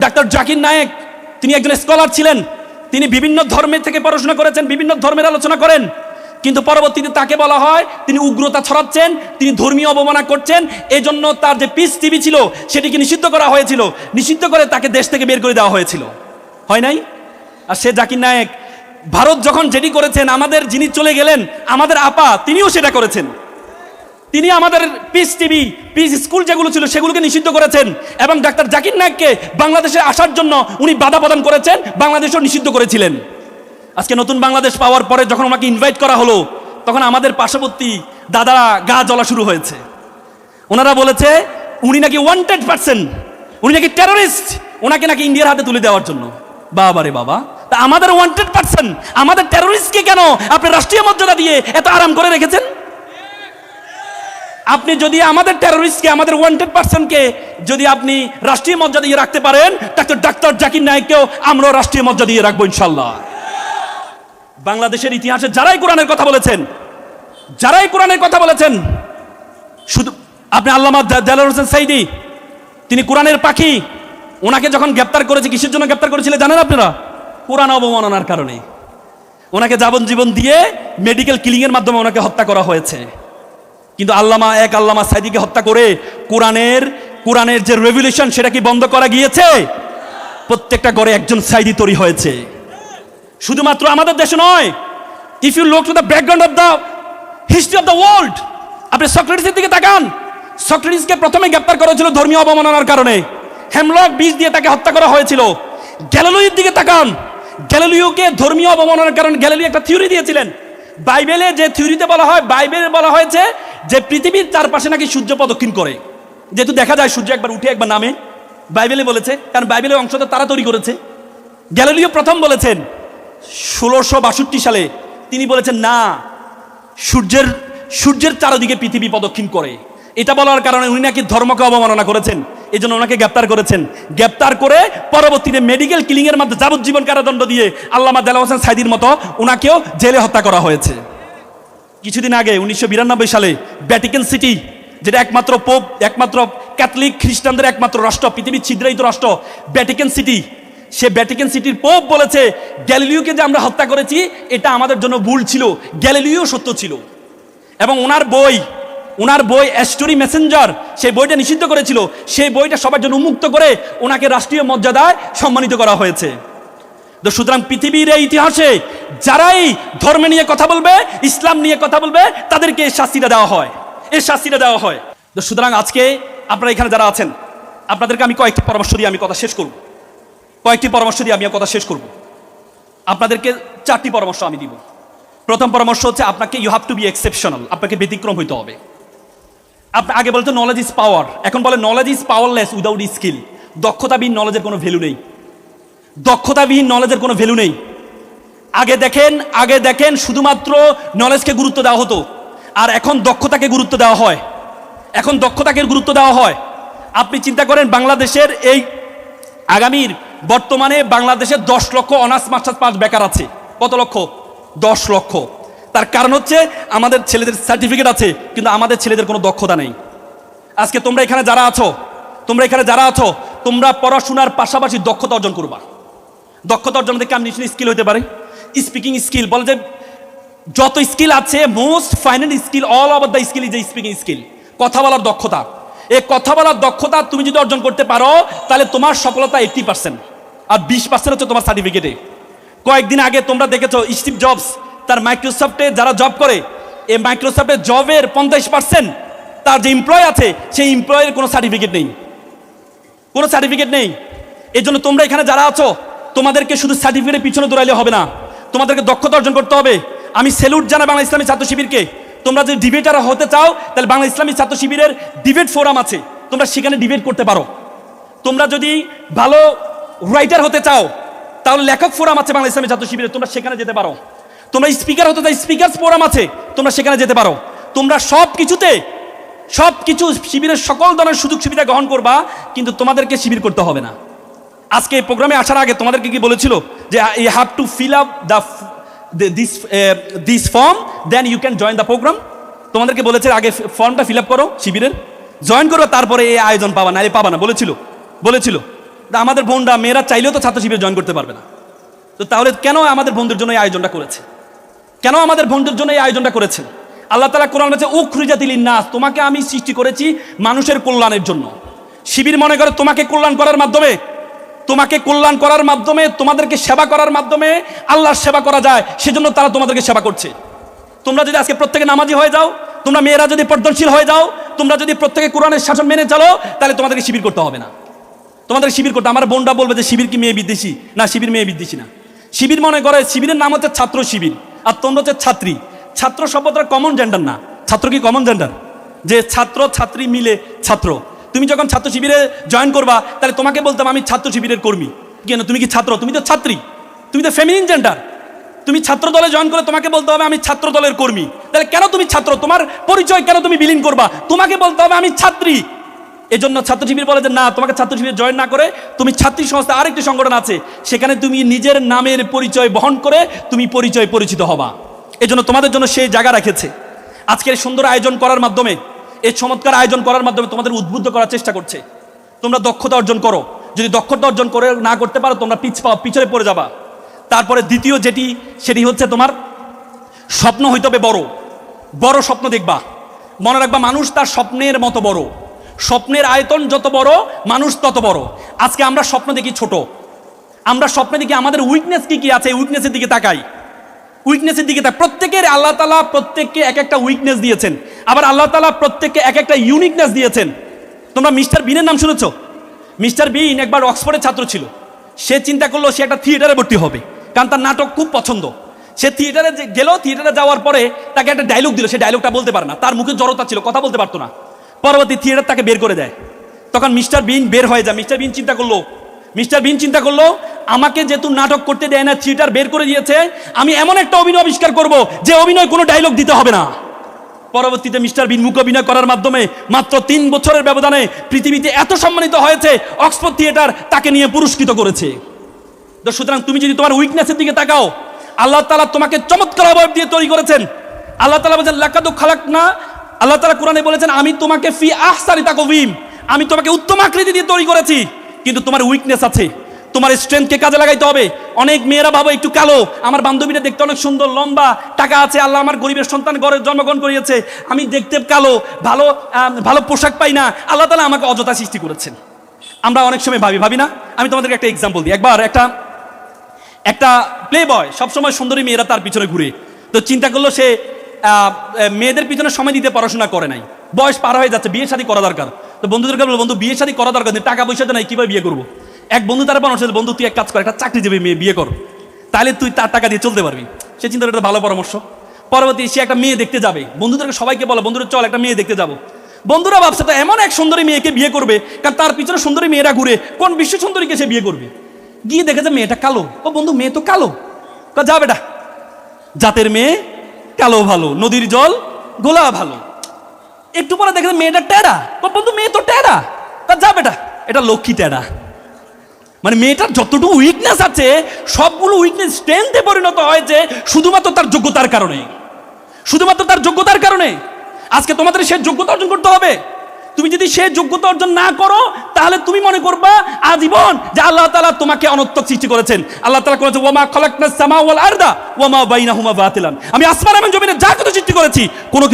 Doctor Zakir Naik, তিনি একজন scholar ছিলেন। তিনি বিভিন্ন ধর্মের থেকে পড়াশোনা করেছেন, বিভিন্ন ধর্মের আলোচনা করেন। কিন্তু পরবর্তীতে তাকে বলা হয়, তিনি উগ্রতা ছড়াচ্ছেন, তিনি ধর্মীয় অবমাননা করছেন। এই জন্য তার যে পিস টিভি ছিল, সেটিকে নিষিদ্ধ করা হয়েছিল। নিষিদ্ধ করে তাকে দেশ থেকে বের করে দেওয়া হয়েছিল। হয় নাই? আর সে জাকির নায়েক, ভারত যখন যেটি করেছেন, আমাদের যিনি চলে গেলেন, আমাদের আপা, তিনিও সেটা করেছেন। তিনি আমাদের পিস টিভি পিস স্কুল যেগুলো ছিল সেগুলোকে নিষিদ্ধ করেছেন এবং ডাক্তার জাকির নায়ককে বাংলাদেশে আসার জন্য উনি বাধা প্রদান করেছেন, বাংলাদেশও নিষিদ্ধ করেছিলেন। আজকে নতুন বাংলাদেশ পাওয়ার পরে যখন ওনাকে ইনভাইট করা হলো, তখন আমাদের পার্শ্ববর্তী দাদারা গা জ্বলা শুরু হয়েছে। ওনারা বলেছে, উনি নাকি ওয়ান্টেড পার্সন উনি নাকি টেরোরিস্ট ওনাকে নাকি ইন্ডিয়ার হাতে তুলে দেওয়ার জন্য। বাবা রে বাবা, তা আমাদের ওয়ান্টেড পার্সন আমাদের টেররিস্টকে কেন আপনি রাষ্ট্রীয় মর্যাদা দিয়ে এত আরাম করে রেখেছেন? আপনি যদি আমাদের টেরোরিস্টকে আমাদের ওয়ান্টেড পার্সনকে যদি আপনি রাষ্ট্রীয় মর্যাদা দিয়ে রাখতে পারেন ডাক্তার ডাক্তার জাকির নায়ককেও আমরাও রাষ্ট্রীয় মর্যাদা দিয়ে রাখব ইনশাল্লাহ বাংলাদেশের ইতিহাসে যারাই কোরআনের কথা বলেছেন, যারাই কোরআনের কথা বলেছেন, শুধু আপনি আল্লামা জালাল হোসেন সাইদি, তিনি কোরআনের পাখি, ওনাকে যখন গ্রেপ্তার করেছে, কিসের জন্য গ্রেপ্তার করেছিলেন জানেন আপনারা? কোরআন অবমাননার কারণে। ওনাকে যাবজ্জীবন দিয়ে মেডিকেল কিলিংয়ের মাধ্যমে ওনাকে হত্যা করা হয়েছে। কিন্তু আল্লামা এক আল্লামা সাইদিকে হত্যা করে কোরআনের কোরআনের যে রেভলিউশন সেটা কি বন্ধ করা গিয়েছে? প্রত্যেকটা ঘরে একজন সাইদি তৈরি হয়েছে। শুধুমাত্র আমাদের দেশে নয় if you look to the background of the history of the world আপনি সক্রেটিসের দিকে তাকান। সক্রেটিসকে প্রথমে গ্রেপ্তার করা হয়েছিল ধর্মীয় অবমাননার কারণে। হেমলক বিষ দিয়ে তাকে হত্যা করা হয়েছিল। গ্যালিলিওর দিকে তাকান। গ্যালিলিওকে ধর্মীয় অবমাননার কারণে গ্যালিলিও একটা থিওরি দিয়েছিলেন। বাইবেলে যে থিওরিতে বলা হয়, বাইবেলে বলা হয়েছে যে পৃথিবীর চারপাশে নাকি সূর্য প্রদক্ষিণ করে। যেহেতু দেখা যায় সূর্য একবার উঠে একবার নামে। বাইবেলে বলেছে, কারণ বাইবেলের অংশটা তারা তৈরি করেছে। গ্যালিলিও প্রথম বলেছেন, ষোলোশো বাষট্টি সালে তিনি বলেছেন, না, সূর্যের সূর্যের চারদিকে পৃথিবী প্রদক্ষিণ করে। এটা বলার কারণে উনি নাকি ধর্মকে অবমাননা করেছেন। এই জন্য ওনাকে গ্রেপ্তার করেছেন। গ্রেপ্তার করে পরবর্তীতে মেডিকেল কিলিং এর মাধ্যমে যাবজ্জীবন কারাদণ্ড দিয়ে আল্লামা দেলা হোসেন সাইদির মতো ওনাকেও জেলে হত্যা করা হয়েছে। কিছুদিন আগে উনিশশো বিরানব্বই সালে ভ্যাটিকান সিটি যেটা একমাত্র পোপ একমাত্র ক্যাথলিক খ্রিস্টানদের একমাত্র রাষ্ট্র, পৃথিবীর ছিদ্রায়িত রাষ্ট্র ভ্যাটিকান সিটি সে ভ্যাটিকান সিটির পোপ বলেছে, গ্যালিলিওকে যে আমরা হত্যা করেছি, এটা আমাদের জন্য ভুল ছিল। গ্যালিলিও সত্য ছিল। এবং ওনার বই ওনার বই অ্যাস্টোরি মেসেঞ্জার সেই বইটা নিষিদ্ধ করেছিল। সেই বইটা সবার জন্য উন্মুক্ত করে ওনাকে রাষ্ট্রীয় মর্যাদায় সম্মানিত করা হয়েছে। তো সুতরাং পৃথিবীর এই ইতিহাসে যারাই ধর্ম নিয়ে কথা বলবে, ইসলাম নিয়ে কথা বলবে, তাদেরকে এই শাস্তিটা দেওয়া হয়। এই শাস্তিটা দেওয়া হয়। তো সুতরাং আজকে আপনারা এখানে যারা আছেন, আপনাদেরকে আমি কয়েকটি পরামর্শ দিয়ে আমি কথা শেষ করব। কয়েকটি পরামর্শ দিয়ে আমি কথা শেষ করব। আপনাদেরকে চারটি পরামর্শ আমি দিব। প্রথম পরামর্শ হচ্ছে, আপনাকে you have to be exceptional আপনাকে ব্যতিক্রম হইতে হবে। আপনি আগে বলতো নলেজ ইজ পাওয়ার এখন বলে knowledge is powerless without skill দক্ষতাবিহীন নলেজের কোনো ভ্যালু নেই। দক্ষতাবিহীন নলেজের কোনো ভ্যালু নেই। আগে দেখেন আগে দেখেন, শুধুমাত্র নলেজকে গুরুত্ব দেওয়া হতো। আর এখন দক্ষতাকে গুরুত্ব দেওয়া হয়। এখন দক্ষতাকে গুরুত্ব দেওয়া হয়। আপনি চিন্তা করেন, বাংলাদেশের এই আগামীর বর্তমানে বাংলাদেশের দশ লক্ষ অনার্স মাস্টার্স পাস বেকার আছে। কত লক্ষ? দশ লক্ষ। তার কারণ হচ্ছে, আমাদের ছেলেদের সার্টিফিকেট আছে, কিন্তু আমাদের ছেলেদের কোনো দক্ষতা নেই। আজকে তোমরা এখানে যারা আছো, তোমরা এখানে যারা আছো, তোমরা পড়াশোনার পাশাপাশি দক্ষতা অর্জন করবা। দক্ষতা অর্জন থেকে কেমন স্কিল হতে পারে। স্পিকিং স্কিল বলে যে যত স্কিল আছে most final skill all over the skill is speaking skill কথা বলার দক্ষতা। এই কথা বলার দক্ষতা তুমি যদি অর্জন করতে পারো, তাহলে তোমার সফলতা এইট্টি পার্সেন্ট আর বিশ পার্সেন্ট হচ্ছে তোমার সার্টিফিকেটে কয়েকদিন আগে তোমরা দেখেছ স্টিভ জবস তার মাইক্রোসফটে যারা জব করে, এই মাইক্রোসফটের জবের পঞ্চাশ পার্সেন্ট তার যে এমপ্লয় আছে, সেই এমপ্লয়ের কোনো সার্টিফিকেট নেই। কোনো সার্টিফিকেট নেই। এই জন্য তোমরা এখানে যারা আছো, তোমাদেরকে শুধু সার্টিফিকেটের পিছনে দৌড়াইলে হবে না। তোমাদেরকে দক্ষতা অর্জন করতে হবে। আমি সেলুট জানাই বাংলা ইসলামী ছাত্র শিবিরকে। তোমরা যদি ডিবেটার হতে চাও, তাহলে বাংলা ইসলামী ছাত্র শিবিরের ডিবেট ফোরাম আছে। তোমরা সেখানে ডিবেট করতে পারো। তোমরা যদি ভালো রাইটার হতে চাও, তাহলে লেখক ফোরাম আছে বাংলা ইসলামী ছাত্র শিবিরে। তোমরা সেখানে যেতে পারো। তোমরা স্পিকার হতে চাও স্পিকার ফোরাম আছে। তোমরা সেখানে যেতে পারো। তোমরা সব কিছুতে সব কিছু শিবিরের সকল ধরনের সুযোগ সুবিধা গ্রহণ করবা, কিন্তু তোমাদেরকে শিবির করতে হবে না। আজকে এই প্রোগ্রামে আসার আগে তোমাদেরকে কি বলেছিল যে you have to fill up the this this form then you can join the program তোমাদেরকে বলেছে আগে ফর্মটা ফিল আপ করো শিবিরের। জয়েন করো, তারপরে এই আয়োজন পাবা না এই পাবা না। বলেছিল বলেছিল। আমাদের বোনরা, মেয়েরা চাইলেও তো ছাত্র শিবিরে জয়েন করতে পারবে না। তো তাহলে কেন আমাদের বন্ধুর জন্য এই আয়োজনটা করেছে? কেন আমাদের বন্ধুর জন্য এই আয়োজনটা করেছেন আল্লাহ তালা কোরআন বলছে উখরিজা দিলিন নাস তোমাকে আমি সৃষ্টি করেছি মানুষের কল্যাণের জন্য। শিবির মনে করে তোমাকে কল্যাণ করার মাধ্যমে তোমাকে কল্যাণ করার মাধ্যমে, তোমাদেরকে সেবা করার মাধ্যমে আল্লাহর সেবা করা যায়, সেজন্য তারা তোমাদেরকে সেবা করছে। তোমরা যদি আজকে প্রত্যেকে নামাজি হয়ে যাও, তোমরা মেয়েরা যদি পর্দনশীল হয়ে যাও, তোমরা যদি প্রত্যেকে কোরআনের শাসন মেনে চলো, তাহলে তোমাদেরকে শিবির করতে হবে না। তোমাদের শিবির করতে আমার বোনরা বলবে যে শিবির কি মেয়ে বিদ্বেষী? না, শিবির মেয়ে বিদ্বেষী না। শিবির মনে করে, শিবিরের নাম হচ্ছে ছাত্র শিবির, আর তোমরা হচ্ছে ছাত্রী। ছাত্র শব্দটা কমন জেন্ডার না। ছাত্র কি কমন জেন্ডার যে ছাত্র, ছাত্রী মিলে ছাত্র। তুমি যখন ছাত্র শিবিরে জয়েন করবা, তাহলে তোমাকে বলতাম আমি ছাত্র শিবিরের কর্মী। কেন? তুমি কি ছাত্র? তুমি তো ছাত্রী। তুমি তো ফেমিনিন জেন্ডার তুমি ছাত্র দলে জয়েন করে তোমাকে বলতে হবে আমি ছাত্র দলের কর্মী। তাহলে কেন তুমি ছাত্র? তোমার পরিচয় কেন তুমি বিলীন করবা? তোমাকে বলতে হবে আমি ছাত্রী। এজন্য ছাত্র শিবির বলে যে, না, তোমাকে ছাত্র শিবির জয়েন না করে তুমি ছাত্রী সংস্থা আরেকটি সংগঠন আছে। সেখানে তুমি নিজের নামের পরিচয় বহন করে তুমি পরিচয় পরিচিত হবা। এজন্য তোমাদের জন্য সেই জায়গা রেখেছে। আজকের সুন্দর আয়োজন করার মাধ্যমে এই চমৎকার আয়োজন করার মাধ্যমে তোমাদের উদ্বুদ্ধ করার চেষ্টা করছে। তোমরা দক্ষতা অর্জন করো। যদি দক্ষতা অর্জন করে না করতে পারো, তোমরা পিছ পাও পিছনে পড়ে যাবা। তারপরে দ্বিতীয় যেটি, সেটি হচ্ছে তোমার স্বপ্ন হইতে হবে বড়। বড় স্বপ্ন দেখবা। মনে রাখবা, মানুষ তার স্বপ্নের মতো বড়। স্বপ্নের আয়তন যত বড়, মানুষ তত বড়। আজকে আমরা স্বপ্ন দেখি ছোট। আমরা স্বপ্নে দেখি আমাদের উইকনেস কি কি আছে উইকনেসের দিকে তাকাই। উইকনেসের দিকে তাকাই প্রত্যেকের আল্লাহ তালা প্রত্যেককে এক একটা উইকনেস দিয়েছেন। আবার আল্লাহ তালা প্রত্যেককে এক একটা ইউনিকনেস দিয়েছেন। তোমরা মিস্টার বিনের নাম শুনেছ? মিস্টার বিন একবার অক্সফোর্ডের ছাত্র ছিল। সে চিন্তা করল সে একটা থিয়েটারে ভর্তি হবে, কারণ তার নাটক খুব পছন্দ। সে থিয়েটারে গেল, থিয়েটারে যাওয়ার পরে তাকে একটা ডায়লগ দিল। সে ডায়লগটা বলতে পারে না। তার মুখে জড়তা ছিল, কথা বলতে পারতো না। পরবর্তী থিয়েটার তাকে বের করে দেয়। তখন মিস্টার বিন বের হয়ে যায়। মিস্টার বিন চিন্তা করল, মিস্টার বিন চিন্তা করল, আমাকে যেহেতু নাটক করতে দেয় না, থিয়েটার বের করে দিয়েছে, আমি এমন একটা অভিনয় আবিষ্কার করব যে অভিনয় কোনো ডায়লগ দিতে হবে না। পরবর্তীতে মিস্টার বিন অভিনয় করার মাধ্যমে মাত্র তিন বছরের ব্যবধানে পৃথিবীতে এত সম্মানিত হয়েছে, অক্সফোর্ড থিয়েটার তাকে নিয়ে পুরস্কৃত করেছে। তো সুতরাং তুমি যদি তোমার উইকনেসের দিকে তাকাও, আল্লাহ তালা তোমাকে চমৎকার অবয়ব দিয়ে তৈরি করেছেন। আল্লাহ তালা বলছেন, লাকাদু খালাক না আল্লাহ তালা কোরআনে বলেছেন, আমি তোমাকে ফি আহসারি তাকবিম আমি তোমাকে উত্তম আকৃতি দিয়ে তৈরি করেছি, কিন্তু তোমার উইকনেস আছে। তোমার স্ট্রেংথকে কাজে লাগাইতে হবে। অনেক মেয়েরা ভাবো, একটু কালো। আমার বান্ধবীরা দেখতে অনেক সুন্দর, লম্বা, টাকা আছে, আল্লাহ আমার গরিবের সন্তান ঘরে জন্মগ্রহণ করিয়েছে। আমি দেখতে কালো, ভালো ভালো পোশাক পাই না। আল্লাহ তালা আমাকে অযথা সৃষ্টি করেছেন। আমরা অনেক সময় ভাবি ভাবি না? আমি তোমাদেরকে একটা এক্সাম্পল দিই। একবার একটা একটা প্লে বয় সবসময় সুন্দরী মেয়েরা তার পিছনে ঘুরে। তো চিন্তা করল সে মেয়েদের পিছনে সময় দিতে পড়াশোনা করে নাই। বয়স পার হয়ে যাচ্ছে, বিয়ে শাদী করা দরকার। তো বন্ধুদেরকে বলব বন্ধু, বিয়ে শাদী করা দরকার টাকা পয়সা তো নাই, কীভাবে বিয়ে করব? এক বন্ধু তারা পরামর্শ বন্ধু তুই এক কাজ কর একটা চাকরি যাবে মেয়ে বিয়ে কর। তাহলে তুই তার টাকা দিয়ে চলতে পারবি। সে চিন্তা একটা ভালো পরামর্শ। পরবর্তী সে একটা মেয়ে দেখতে যাবে। বন্ধুদেরকে সবাইকে বলো বন্ধুরা চল একটা মেয়ে দেখতে যাব। বন্ধুরা ভাবছে তো এমন এক সুন্দরী মেয়েকে বিয়ে করবে কারণ তার পিছনে সুন্দরী মেয়েরা ঘুরে কোন বিশ্ব সুন্দরীকে সে বিয়ে করবে? গিয়ে দেখে যে মেয়েটা কালো। ও বন্ধু মেয়ে তো কালো। যা বেটা জাতের মেয়ে কালো ভালো নদীর জল গোলা ভালো। একটু পরে দেখে মেয়েটা টেরা। ও বন্ধু মেয়ে তো টেরা। কয়, যা বেটা এটা লক্ষ্মী টেরা। মানে মেয়েটার যতটুকু উইকনেস আছে, সবগুলো উইকনেস স্ট্রেংথে পরিণত হয়েছে শুধুমাত্র তার যোগ্যতার কারণে। শুধুমাত্র তার যোগ্যতার কারণে। আজকে তোমাদের সে যোগ্যতা অর্জন করতে হবে। তুমি যদি সে যোগ্যতা অর্জন না করো, তাহলে তুমি মনে করবা, আজীবন যে আল্লাহ তালা তোমাকে অনর্থক সৃষ্টি করেছেন। আল্লাহ তালা করেছে ওমা খালাকনাস সামা ওয়াল আরদা ওয়ামা বাইনাহুমা বাতিলান। আমি আসমান এবং জমিনে যা কিছু সৃষ্টি করেছি, কোনো